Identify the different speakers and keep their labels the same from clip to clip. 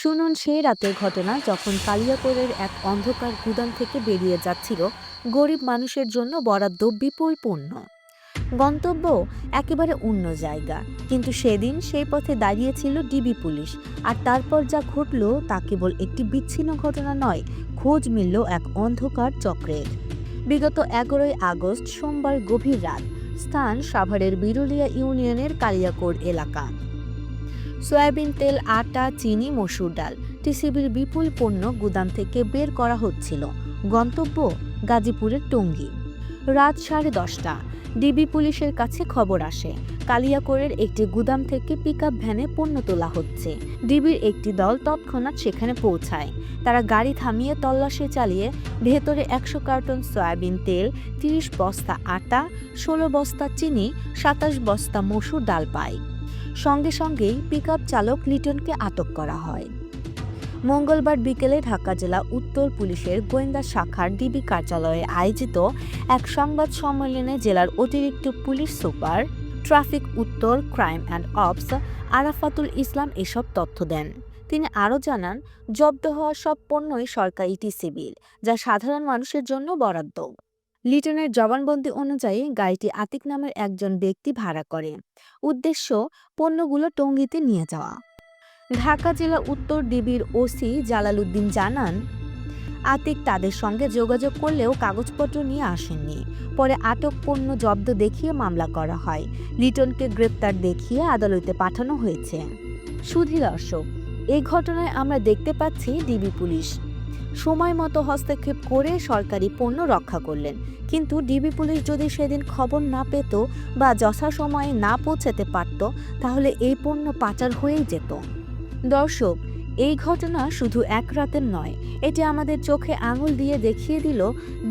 Speaker 1: শুনুন সেই রাতের ঘটনা যখন কালিয়াকৈরের এক অন্ধকার গুদাম থেকে বেরিয়ে যাচ্ছিল, গরিব মানুষের জন্য বরাদ্দ বিপুল পণ্য গন্তব্য একেবারে অন্য জায়গা, কিন্তু সেদিন সেই পথে দাঁড়িয়েছিল ডিবি পুলিশ, আর তারপর যা ঘটল তা কেবল একটি বিচ্ছিন্ন ঘটনা নয়, খোঁজ মিলল এক অন্ধকার চক্রের। বিগত এগারোই আগস্ট সোমবার গভীর রাত, স্থান সাভারের বিরুলিয়া ইউনিয়নের কালিয়াকোর এলাকা। সয়াবিন তেল, আটা, চিনি, মসুর ডাল। টিসিবির বিপুল পণ্য গুদাম থেকে বের করা হচ্ছিল। গন্তব্য গাজীপুরের টঙ্গী। রাত সাড়ে দশটা। ডিবি পুলিশের কাছে খবর আসে। কালিয়াকোরের একটি গুদাম থেকে পিকআপ ভ্যানে পণ্য তোলা হচ্ছে। ডিবির একটি দল তৎক্ষণাৎ সেখানে পৌঁছায়। তারা গাড়ি থামিয়ে তল্লাশি চালিয়ে ভেতরে একশো কার্টন সয়াবিন তেল, তিরিশ বস্তা আটা, ষোলো বস্তা চিনি, সাতাশ বস্তা মসুর ডাল পায়। সঙ্গে সঙ্গেই পিকআপ চালক লিটনকে আটক করা হয়। মঙ্গলবার বিকেলে ঢাকা জেলা উত্তর পুলিশের গোয়েন্দা শাখার ডিবি কার্যালয়ে আয়োজিত এক সংবাদ সম্মেলনে জেলার অতিরিক্ত পুলিশ সুপার, ট্রাফিক উত্তর, crime and ops, Arafatul Islam এসব তথ্য দেন। তিনি আরও জানান, জব্দ হওয়া সব পণ্যই সরকারি টিসিবিল যা সাধারণ মানুষের জন্য বরাদ্দ। লিটনের জবানবন্দি অনুযায়ী গাড়িটি আতিক নামের একজন ব্যক্তি ভাড়া করে। উদ্দেশ্য, পণ্যগুলো টঙ্গীতে নিয়ে যাওয়া। ঢাকা জেলা উত্তর ডিবির ওসি জালালউদ্দিন জানান, আতিক তাদের সঙ্গে যোগাযোগ করলেও কাগজপত্র নিয়ে আসেননি। পরে আটক পণ্য জব্দ দেখিয়ে মামলা করা হয়। লিটনকে গ্রেপ্তার দেখিয়ে আদালতে পাঠানো হয়েছে। সুধী দর্শক এই ঘটনায় আমরা দেখতে পাচ্ছি ডিবি পুলিশ। সময় মতো হস্তক্ষেপ করে সরকারি পণ্য রক্ষা করলেন। কিন্তু ডিবি পুলিশ যদি সেদিন খবর না পেত বা যথাসময়ে না পৌঁছাতে পারত, তাহলে এই পণ্য পাচার হয়েই যেত। দর্শক, এই ঘটনা শুধু এক রাতের নয়, এটি আমাদের চোখে আঙুল দিয়ে দেখিয়ে দিল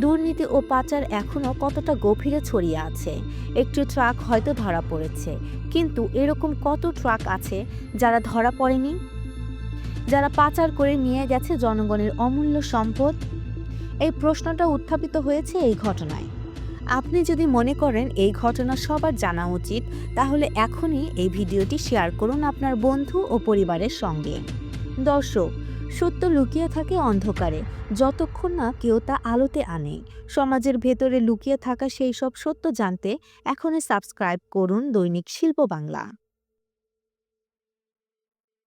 Speaker 1: দুর্নীতি ও পাচার এখনও কতটা গভীরে ছড়িয়ে আছে। একটি ট্রাক হয়তো ধরা পড়েছে, কিন্তু এরকম কত ট্রাক আছে যারা ধরা পড়েনি? যারা পাচার করে নিয়ে গেছে জনগণের অমূল্য সম্পদ? এই প্রশ্নটা উত্থাপিত হয়েছে এই ঘটনায়। আপনি যদি মনে করেন এই ঘটনা সবার জানা উচিত, তাহলে এখনই এই ভিডিওটি শেয়ার করুন আপনার বন্ধু ও পরিবারের সঙ্গে। দর্শক, সত্য লুকিয়ে থাকে অন্ধকারে, যতক্ষণ না কেউ তা আলোতে আনে। সমাজের ভেতরে লুকিয়ে থাকা সেই সব সত্য জানতে এখনই সাবস্ক্রাইব করুন দৈনিক শিল্প বাংলা।